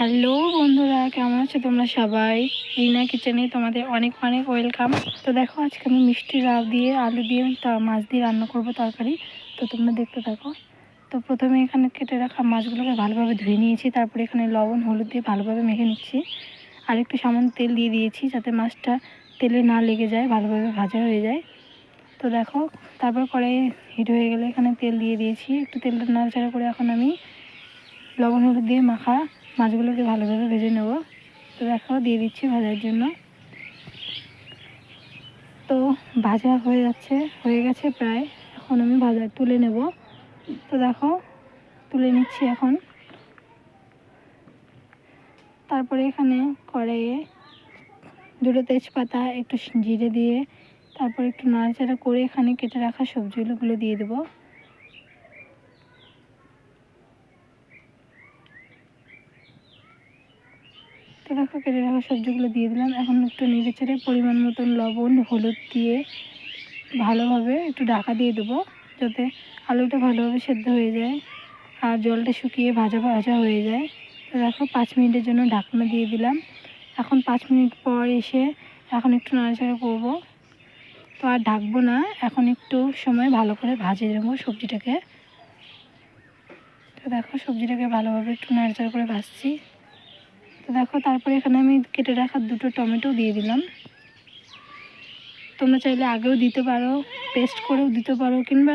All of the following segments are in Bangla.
হ্যালো বন্ধুরা, কেমন আছো তোমরা সবাই? রিনা কিচেনে তোমাদের অনেক অনেক ওয়েলকাম। তো দেখো, আজকে আমি মিষ্টি রাব দিয়ে, আলু দিয়ে মাছ দিয়ে রান্না করব তরকারি। তো তোমরা দেখতে থাকো। তো প্রথমে এখানে কেটে রাখা মাছগুলোকে ভালোভাবে ধুয়ে নিয়েছি। তারপরে এখানে লবণ, হলুদ দিয়ে ভালোভাবে মেখে নিচ্ছি। আর একটু সামান্য তেল দিয়ে দিয়েছি যাতে মাছটা তেলে না লেগে যায়, ভালোভাবে ভাজা হয়ে যায়। তো দেখো, তারপর কড়াই হিট হয়ে গেলে এখানে তেল দিয়ে দিয়েছি। একটু তেলটা নাড়াচাড়া করে এখন আমি লবণ, হলুদ দিয়ে মাখা মাছগুলোকে ভালোভাবে ভেজে নেব। তো দেখো দিয়ে দিচ্ছি ভাজার জন্য। তো ভাজা হয়ে যাচ্ছে, হয়ে গেছে প্রায়। এখন আমি ভাজা তুলে নেব। তো দেখো, তুলে নিচ্ছি এখন। তারপরে এখানে কড়াইয়ে দুটো তেজপাতা, একটু জিরে দিয়ে, তারপর একটু নাড়াচাড়া করে এখানে কেটে রাখা সবজিগুলোগুলো দিয়ে দেবো। তো দেখো কেটে রাখা সবজিগুলো দিয়ে দিলাম। এখন একটু নেড়ে চেড়ে পরিমাণ মতন লবণ, হলুদ দিয়ে ভালোভাবে একটু ঢাকা দিয়ে দেবো, যাতে আলুটা ভালোভাবে সেদ্ধ হয়ে যায় আর জলটা শুকিয়ে ভাজা ভাজা হয়ে যায়। তো দেখো, পাঁচ মিনিটের জন্য ঢাকনা দিয়ে দিলাম। এখন পাঁচ মিনিট পর এসে এখন একটু নাড়াচাড়া করব। তো আর ঢাকবো না, এখন একটু সময় ভালো করে ভাজে নেব সবজিটাকে। তো দেখো, সবজিটাকে ভালোভাবে একটু নাড়াচাড়া করে ভাজছি। তো দেখো, তারপরে এখানে আমি কেটে রাখা দুটো টমেটো দিয়ে দিলাম। তোমরা চাইলে আগেও দিতে পারো পেস্ট করেও দিতে পারো, কিংবা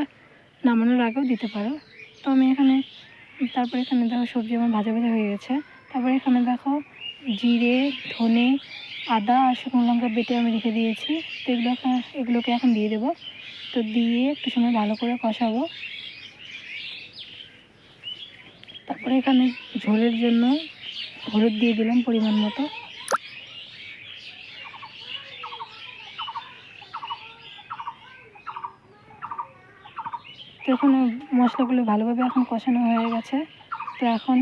নামানোর আগেও দিতে পারো। তো আমি এখানে, তারপরে এখানে দেখো, সবজি আমার ভাজা ভাজা হয়ে গেছে। তারপরে এখানে দেখো, জিরে, ধনে, আদা আর শুকনো লঙ্কা বেটে আমি রেখে দিয়েছি। তো এগুলো এগুলোকে এখন দিয়ে দেবো। তো দিয়ে একটু সময় ভালো করে কষাবো। তারপরে এখানে ঝোলের জন্য হলুদ দিয়ে দিলাম পরিমাণ মতো। তো এখন মশলাগুলো ভালোভাবে এখন কষানো হয়ে গেছে। তো এখন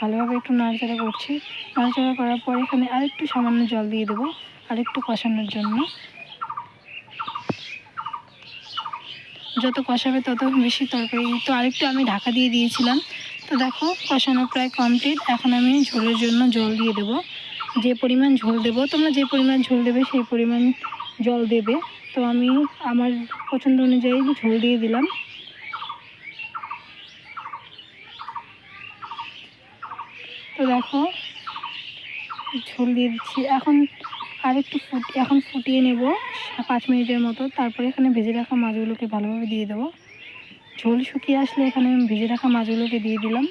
ভালোভাবে একটু নাড়াচাড়া করছি। নাড়াচাড়া করার পর এখানে আরেকটু সামান্য জল দিয়ে দেবো, আরেকটু কষানোর জন্য। যত কষাবে তত বেশি তরকারি তো আরেকটু আমি ঢাকা দিয়ে দিয়েছিলাম। তো দেখো, কষানো প্রায় কমপ্লিট এখন আমি ঝোলের জন্য জল দিয়ে দেবো। যে পরিমাণ ঝোল দেবো, তোমরা যে পরিমাণ ঝোল দেবে সেই পরিমাণ জল দেবে। তো আমি আমার পছন্দ অনুযায়ী ঝোল দিয়ে দিলাম। তো দেখো, ঝোল দিয়ে দিচ্ছি। এখন আর একটু ফুট, এখন ফুটিয়ে নেব, পাঁচ মিনিটের মতো। তারপরে এখানে ভেজে রাখা মাছগুলোকে ভালোভাবে দিয়ে দেবো। ঝোল শুকিয়ে আসলে এখানে আমি ভেজে রাখা মাছগুলোকে দিয়ে দিলাম।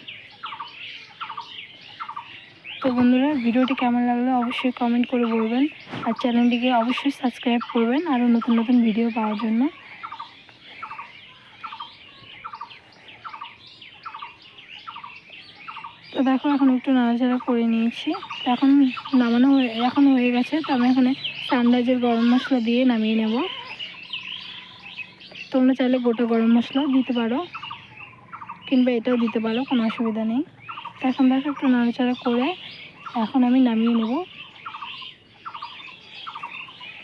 তো বন্ধুরা, ভিডিওটি কেমন লাগল অবশ্যই কমেন্ট করে বলবেন আর চ্যানেলটিকে অবশ্যই সাবস্ক্রাইব করবেন আরও নতুন নতুন ভিডিও পাওয়ার জন্য। তো দেখো, এখন একটু নাড়াচাড়া করে নিয়েছি। এখন নামানো হয়ে এখন হয়ে গেছে, তো আমি এখানে সানরাইজের গরম মশলা দিয়ে নামিয়ে নেব। তোমরা চাইলে গোটা গরম মশলা দিতে পারো, কিংবা এটাও দিতে পারো, কোনো অসুবিধা নেই। এখন দেখো একটু নাড়াচাড়া করে এখন আমি নামিয়ে নেব।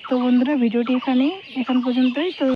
তো বন্ধুরা, ভিডিওটি এখানেই, এখন পর্যন্তই। তো